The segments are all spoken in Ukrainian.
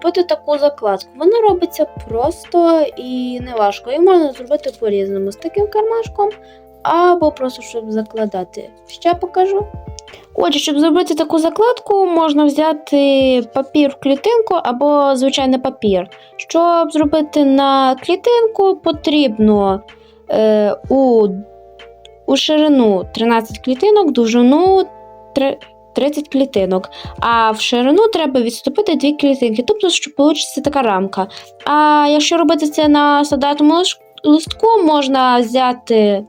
зробити таку закладку. Вона робиться просто і неважко. І можна зробити по-різному з таким кармашком, або просто щоб закладати. Ще покажу. Отже, щоб зробити таку закладку, можна взяти папір в клітинку або звичайний папір. Щоб зробити на клітинку, потрібно е, у, у ширину 13 клітинок, довжину три- 30 клітинок. А в ширину треба відступити 2 клітинки, тобто, щоб вийде така рамка. А якщо робити це на стандартному листку, можна взяти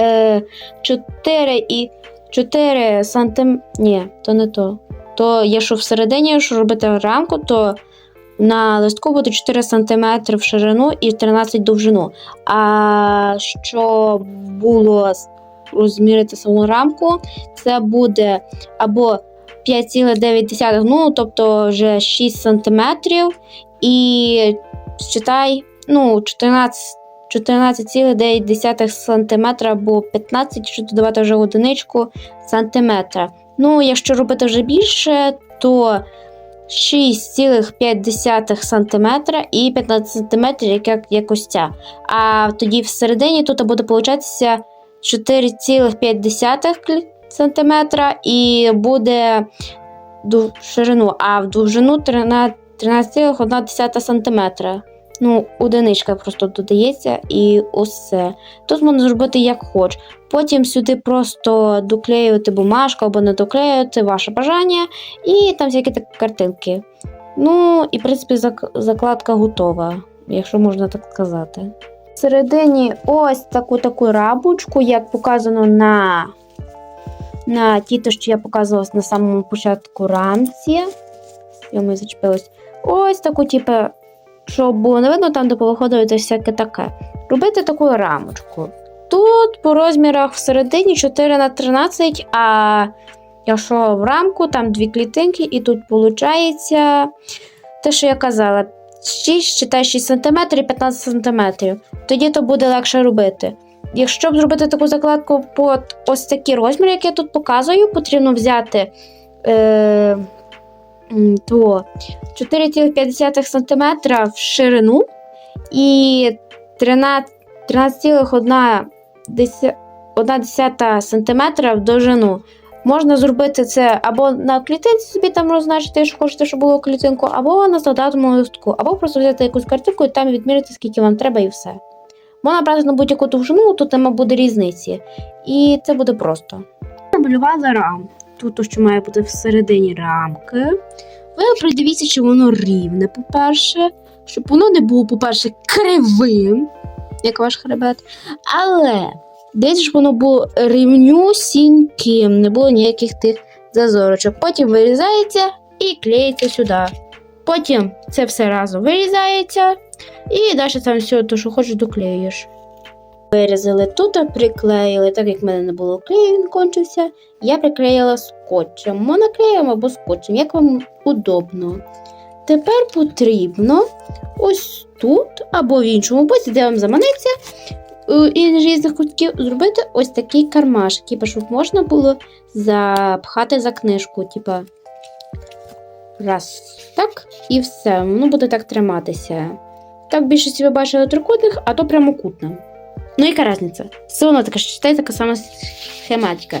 е, 4 і 4 сантим... Ні, то не то. То якщо всередині, якщо робити рамку, то на листку буде 4 см в ширину і 13 довжину. А щоб було розмірити саму рамку, це буде або 5,9, ну, тобто вже 6 см, і читай, ну, 14 14,9 см або 15, якщо додавати вже одиничку сантиметра. Ну, якщо робити вже більше, то 6,5 см і 15 см, як, як, як ось ця. А тоді всередині тут буде получатися 4,5 см і буде ду- ширину, а в довжину 13,1 см. Ну, одиничка просто додається і усе. Тут можна зробити як хоч. Потім сюди просто доклеювати бумажку або не доклеювати ваше бажання, і там всякі такі картинки. Ну, і в принципі закладка готова, якщо можна так сказати. Всередині ось таку таку рабочку, як показано на, на тій, що я показувала на самому початку рамці. Я ми зачепилась. Ось таку, типу, щоб було не видно там, де повиходить всяке таке. Робити таку рамочку. Тут по розмірах всередині 4 на 13, а якщо в рамку, там дві клітинки, і тут виходить те, що я казала, 6, читай 6 см і 15 см. Тоді то буде легше робити. Якщо б зробити таку закладку під ось такі розміри, як я тут показую, потрібно взяти е, то 4,5 см в ширину і 13,1 см в довжину. Можна зробити це або на клітинці собі там розначити, що хочете, щоб було клітинку, або на стандартному листку, або просто взяти якусь картинку і там відміряти, скільки вам треба, і все. Можна брати на будь-яку довжину, тут нема буде різниці. І це буде просто. Намалювали рамку. Тут що має бути всередині рамки. Ви придивіться, чи воно рівне, по-перше, щоб воно не було, по-перше, кривим, як ваш хребет. Але десь ж воно було рівнюсіньким, не було ніяких тих зазорочок. Потім вирізається і клеїться сюди. Потім це все разом вирізається, і далі там все, то, що хочеш, доклеїш. Вирізали тут, приклеїли, так як в мене не було клею, він кончився. Я приклеїла скотчем. Моноклеєм або скотчем, як вам удобно. Тепер потрібно ось тут або в іншому боці, де вам заманеться, е, із різних кутків зробити ось такий кармашок, типу, щоб можна було запхати за книжку. Типа раз, так, і все. Воно буде так триматися. Так більшість ви бачили трикутних, а то прямокутне. Ну, яка різниця? Все одно така читай, така сама схематика.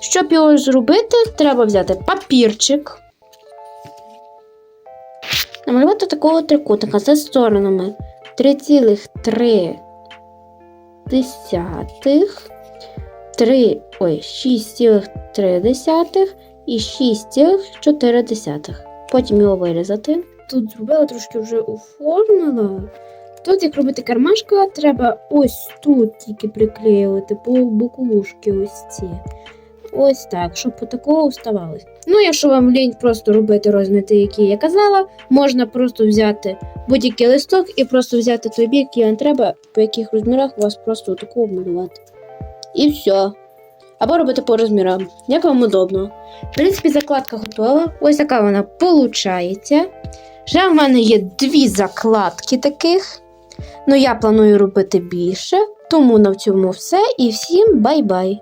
Щоб його зробити, треба взяти папірчик. Намалювати такого трикутника за сторонами 3,3 3, ой, 6,3 і 6,4. Потім його вирізати. Тут зробила трошки вже оформила. Тут, як робити кармашка, треба ось тут тільки приклеювати по боковушки ось ці. Ось так, щоб по такого вставалось. Ну, якщо вам лінь просто робити розміти, які я казала, можна просто взяти будь-який листок і просто взяти той бік, який вам треба, по яких розмірах у вас просто таку обмалювати. І все. Або робити по розмірам, як вам удобно. В принципі, закладка готова. Ось така вона виходить. Вже в мене є дві закладки таких. Ну, я планую робити більше. Тому на цьому все і всім бай-бай!